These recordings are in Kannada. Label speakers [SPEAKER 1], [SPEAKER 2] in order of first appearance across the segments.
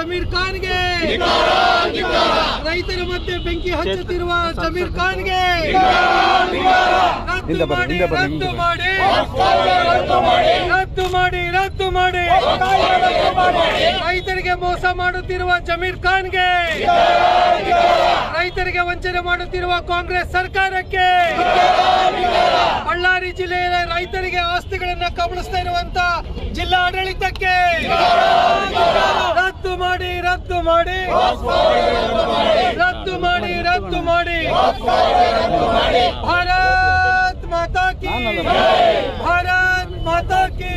[SPEAKER 1] ಜಮೀರ್ ಖಾನ್ಗೆ. ರೈತರ ಮಧ್ಯೆ ಬೆಂಕಿ ಹಚ್ಚುತ್ತಿರುವ ಜಮೀರ್ ಖಾನ್ಗೆ. ರದ್ದು ಮಾಡಿ ರದ್ದು ಮಾಡಿ ರದ್ದು ಮಾಡಿ ರದ್ದು ಮಾಡಿ. ರೈತರಿಗೆ ಮೋಸ ಮಾಡುತ್ತಿರುವ ಜಮೀರ್ ಖಾನ್ಗೆ. ರೈತರಿಗೆ ವಂಚನೆ ಮಾಡುತ್ತಿರುವ ಕಾಂಗ್ರೆಸ್ ಸರ್ಕಾರಕ್ಕೆ. ಬಳ್ಳಾರಿ ಜಿಲ್ಲೆಯ ರೈತರಿಗೆ ಆಸ್ತಿಗಳನ್ನ ಕಬಳಿಸ್ತಾ ಇರುವಂತ ಜಿಲ್ಲಾ ಆಡಳಿತಕ್ಕೆ ರದ್ದು ಮಾಡಿ ರದ್ದು ಮಾಡಿ. ರದ್ದು ಮಾಡಿ ರದ್ದು ಮಾಡಿ. ಭಾರತ್ ಮಾತಾ ಕಿ ಭಾರತ್ ಮಾತಾ ಕಿ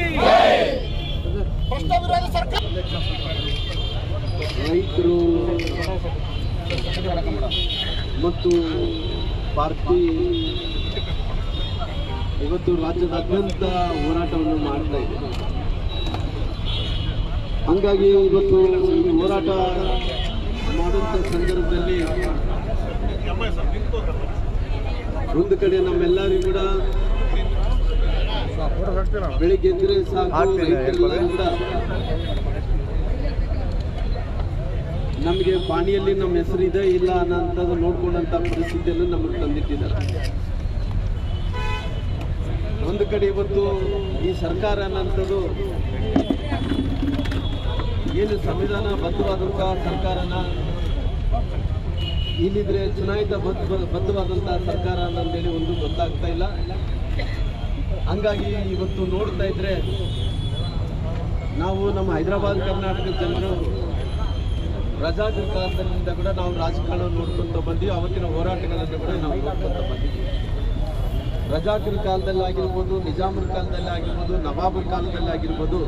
[SPEAKER 2] ರೈತರು ಮತ್ತು ಪಾರ್ಟಿ ಇವತ್ತು ರಾಜ್ಯದಾದ್ಯಂತ ಹೋರಾಟವನ್ನು ಮಾಡ್ತಾ ಇದೆ ಹಂಗಾಗಿ ಇವತ್ತು ಈ ಹೋರಾಟ ಮಾಡುವಂಥ ಸಂದರ್ಭದಲ್ಲಿ ಒಂದು ಕಡೆ ನಮ್ಮೆಲ್ಲರೂ ಕೂಡ ಬೆಳಿಗ್ಗೆ ಎದ್ರೆ ಸಾಕು ರೈತರೆಲ್ಲರೂ ಕೂಡ ನಮಗೆ ಪಾಣಿಯಲ್ಲಿ ನಮ್ಮ ಹೆಸರಿದೆ ಇಲ್ಲ ಅನ್ನೋಂಥದ್ದು ನೋಡ್ಕೊಂಡಂಥ ಪರಿಸ್ಥಿತಿಯನ್ನು ನಮಗೆ ತಂದಿಟ್ಟಿದ್ದಾರೆ. ಒಂದು ಕಡೆ ಇವತ್ತು ಈ ಸರ್ಕಾರ ಅನ್ನೋಂಥದ್ದು ಏನು ಸಂವಿಧಾನ ಬದ್ಧವಾದಂಥ ಸರ್ಕಾರನ ಇಲ್ಲಿದ್ರೆ ಚುನಾಯಿತ ಬದ್ಧ ಬದ್ಧವಾದಂಥ ಸರ್ಕಾರ ಅಂತೇಳಿ ಒಂದು ಗೊತ್ತಾಗ್ತಾ ಇಲ್ಲ. ಹಂಗಾಗಿ ಇವತ್ತು ನೋಡ್ತಾ ಇದ್ರೆ ನಾವು ನಮ್ಮ ಹೈದರಾಬಾದ್ ಕರ್ನಾಟಕ ಜನರು ರಜಾಕರ ಕಾಲದಿಂದ ಕೂಡ ನಾವು ರಾಜಕಾರಣ ನೋಡ್ಕೊಂತ ಬಂದೀವಿ. ಅವತ್ತಿನ ಹೋರಾಟಗಳನ್ನು ಕೂಡ ನಾವು ನೋಡ್ಕೊಂತ ಬಂದಿದ್ದೀವಿ ರಜಾಕರ ಕಾಲದಲ್ಲಿ ಆಗಿರ್ಬೋದು ನಿಜಾಮರ ಕಾಲದಲ್ಲಿ ಆಗಿರ್ಬೋದು ನವಾಬರ ಕಾಲದಲ್ಲಿ ಆಗಿರ್ಬೋದು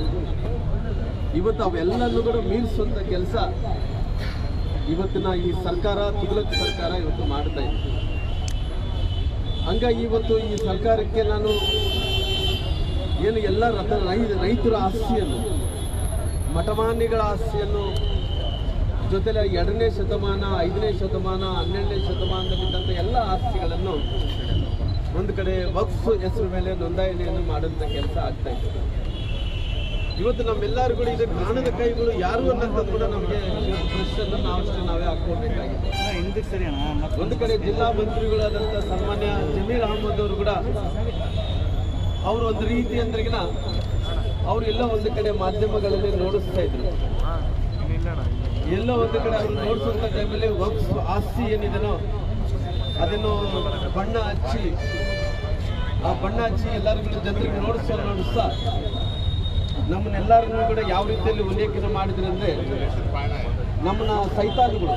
[SPEAKER 2] ಇವತ್ತು ಅವೆಲ್ಲನೂ ಕೂಡ ಮೀರಿಸುವಂಥ ಕೆಲಸ ಇವತ್ತಿನ ಈ ಸರ್ಕಾರ ತುಗಲಕ್ ಸರ್ಕಾರ ಇವತ್ತು ಮಾಡ್ತಾ ಇದೆ. ಹಂಗಾಗಿ ಇವತ್ತು ಈ ಸರ್ಕಾರಕ್ಕೆ ನಾನು ಏನು ಎಲ್ಲ ರಥ ರೈತರ ಆಸ್ತಿಯನ್ನು, ಮಠಮಾನ್ಯಗಳ ಆಸ್ತಿಯನ್ನು ಜೊತೆಲೆ ಎರಡನೇ ಶತಮಾನ, ಐದನೇ ಶತಮಾನ, ಹನ್ನೆರಡನೇ ಶತಮಾನದಲ್ಲಿದ್ದಂಥ ಎಲ್ಲ ಆಸ್ತಿಗಳನ್ನು ಒಂದು ಕಡೆ ವಕ್ಫ್ ಹೆಸರು ಮೇಲೆ ನೋಂದಣಿಯನ್ನು ಮಾಡುವಂಥ ಕೆಲಸ ಆಗ್ತಾ ಇದೆ. ಇವತ್ತು ನಮ್ಮೆಲ್ಲರೂ ಕೂಡ ಇದು ಕಾಣದ ಕೈಗಳು ಯಾರು ಅನ್ನೋದು ಕೂಡ ನಮಗೆ ಪ್ರಶ್ನೆಯನ್ನು ನಾವು ಅಷ್ಟೇ ನಾವೇ ಸರಿ ಒಂದು ಕಡೆ ಜಿಲ್ಲಾ ಮಂತ್ರಿಗಳಾದಂಥ ಸನ್ಮಾನ್ಯ ಜಮೀರ್ ಅಹಮದ್ ಅವರು ಕೂಡ ಅವರು ಒಂದು ರೀತಿ ಅಂದ್ರಿಗಿನ ಅವರೆಲ್ಲ ಎಲ್ಲ ಒಂದು ಕಡೆ ಮಾಧ್ಯಮಗಳಲ್ಲಿ ನೋಡಿಸ್ತಾ ಇದ್ರು. ಎಲ್ಲ ಒಂದು ಕಡೆ ಅವ್ರು ನೋಡಿಸುವಂತ ಟೈಮಲ್ಲಿ ವಕ್ಸ್ ಆಸ್ತಿ ಏನಿದೆನೋ ಅದನ್ನು ಬಣ್ಣ ಹಚ್ಚಿ ಆ ಬಣ್ಣ ಹಚ್ಚಿ ಎಲ್ಲರಿಗೂ ಜನರಿಗೆ ನೋಡಿಸ್ತಾ ನೋಡಿಸ್ತಾ ನಮ್ಮನ್ನೆಲ್ಲರನ್ನೂ ಕೂಡ ಯಾವ ರೀತಿಯಲ್ಲಿ ಉಲ್ಲೇಖನ ಮಾಡಿದ್ರು ಅಂದ್ರೆ ನಮ್ಮನ್ನ ಸೈತಾನಿಗಳು.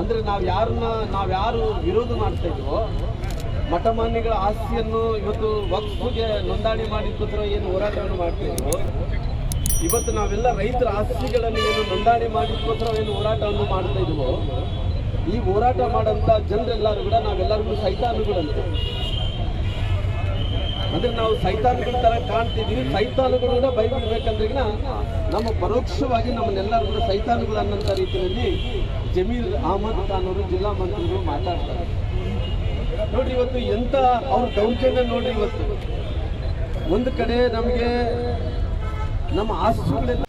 [SPEAKER 2] ಅಂದರೆ ನಾವು ಯಾರನ್ನ, ನಾವು ಯಾರು ವಿರೋಧ ಮಾಡ್ತಾ ಇದ್ವೋ, ಮಠಮಾನ್ಯಗಳ ಆಸ್ತಿಯನ್ನು ಇವತ್ತು ವಕ್ಫ್ಗೆ ನೋಂದಣಿ ಮಾಡಿದ್ದರ ಏನು ಹೋರಾಟವನ್ನು ಮಾಡ್ತಾ ಇವತ್ತು ನಾವೆಲ್ಲ ರೈತರ ಆಸ್ತಿಗಳನ್ನು ಏನು ನೋಂದಣಿ ಮಾಡಿದ್ದಕ್ಕೋಸ್ಕರ ಏನು ಹೋರಾಟವನ್ನು ಮಾಡ್ತಾ ಇದ್ವೋ, ಈ ಹೋರಾಟ ಮಾಡೋಂಥ ಜನರೆಲ್ಲರೂ ಕೂಡ ನಾವೆಲ್ಲರಿಗೂ ಸೈತಾನುಗಳಂತೆ. ಅಂದ್ರೆ ನಾವು ಸೈತಾನುಗಳ ತರ ಕಾಣ್ತಿದೀವಿ ಸೈತಾನುಗಳನ್ನ ಬೈಬಿಡ್ಬೇಕಂದ್ರೆ ನಮ್ಮ ಪರೋಕ್ಷವಾಗಿ ನಮ್ಮನ್ನೆಲ್ಲರೂ ಸೈತಾನುಗಳು ಅನ್ನೋಂಥ ರೀತಿಯಲ್ಲಿ ಜಮೀರ್ ಅಹಮದ್ ಖಾನ್ ಅವರು ಜಿಲ್ಲಾ ಮಂತ್ರಿಗಳು ಮಾತಾಡ್ತಾರೆ. ನೋಡ್ರಿ ಇವತ್ತು ಎಂತ ಅವ್ರ ದೌರ್ಜನ್ಯ ನೋಡ್ರಿ ಇವತ್ತು. ಒಂದು ಕಡೆ ನಮಗೆ ನಮ್ಮ ಆಸ್ತಿಗಳೆಲ್ಲ